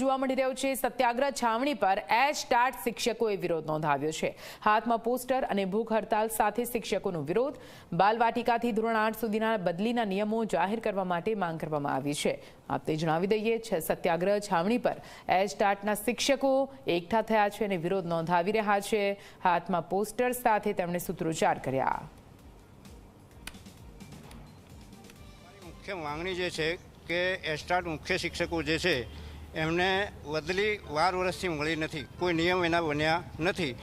જોવા મળી રહ્યો છે સત્યાગ્રહ છાવણી પર એચ ટાટ શિક્ષકોએ વિરોધ નોંધાવ્યો છે. હાથમાં પોસ્ટર અને ભૂખ હડતાલ સાથે શિક્ષકોનો વિરોધ. બાલવાટિકાથી ધોરણ આઠ સુધીના બદલીના નિયમો જાહેર કરવા માટે માંગ કરવામાં આવી છે. આપને જણાવી દઈએ સત્યાગ્રહ છાવણી પર એચ ટાટના શિક્ષકો એકઠા થયા છે અને વિરોધ નોંધાવી રહ્યા છે. હાથમાં પોસ્ટર સાથે તેમણે સૂત્રોચ્ચાર કર્યા. માંગણી જે છે કે એસ્ટાટ મુખ્ય શિક્ષકો જે છે એમને બદલી વાર વર્ષથી મળી નથી. કોઈ નિયમ એના બન્યા નથી.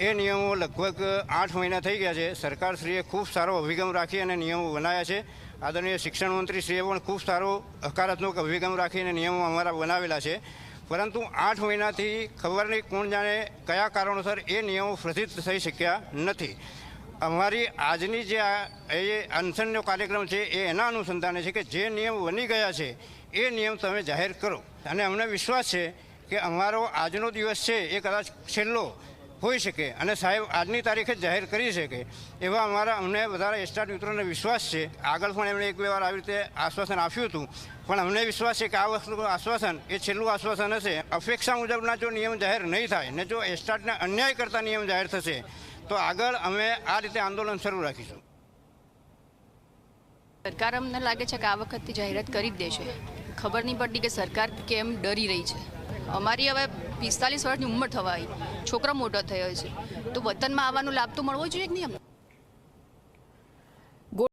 એ નિયમો લગભગ આઠ મહિના થઈ ગયા છે. સરકારશ્રીએ ખૂબ સારો અભિગમ રાખી અને નિયમો બનાવ્યા છે. આદરણીય શિક્ષણ મંત્રીશ્રીએ પણ ખૂબ સારો હકારાત્મક અભિગમ રાખીને નિયમો અમારા બનાવેલા છે. પરંતુ આઠ મહિનાથી ખબર નહીં કોણ જાણે કયા કારણોસર એ નિયમો પ્રસિદ્ધ થઈ શક્યા નથી. અમારી આજની જે આ એ અનશનનો કાર્યક્રમ છે, એ એના અનુસંધાને છે કે જે નિયમ બની ગયા છે, એ નિયમ તમે જાહેર કરો. અને અમને વિશ્વાસ છે કે અમારો આજનો દિવસ છે, એ કદાચ છેલ્લો હોઈ શકે. અને સાહેબ, આજની તારીખે જાહેર કરી શકે. એવા અમારા અમને બધા એસ્ટાટ મિત્રોને વિશ્વાસ છે. આગળ પણ એમણે એક બે વાર આવી રીતે આશ્વાસન આપ્યું હતું. પણ અમને વિશ્વાસ છે કે આ વસ્તુનું આશ્વાસન, એ છેલ્લું આશ્વાસન હશે. અપેક્ષા મુજબના જો નિયમ જાહેર નહીં થાય ને જો એસ્ટાટને અન્યાય કરતા નિયમ જાહેર થશે તો આગળ અમે આ રીતે આંદોલન શરૂ રાખીશું. સરકાર અમને લાગે છે કે આ વખતથી જાહેરાત કરી જ દેશે. ખબર નહીં પડતી કે સરકાર કેમ ડરી રહી છે. અમારી હવે પિસ્તાલીસ વર્ષની ઉંમર થવા આવી છોકરો મોટો થયો છે. તો વતનમાં આવવાનો લાભ તો મળવો જોઈએ કે નહીં અમને?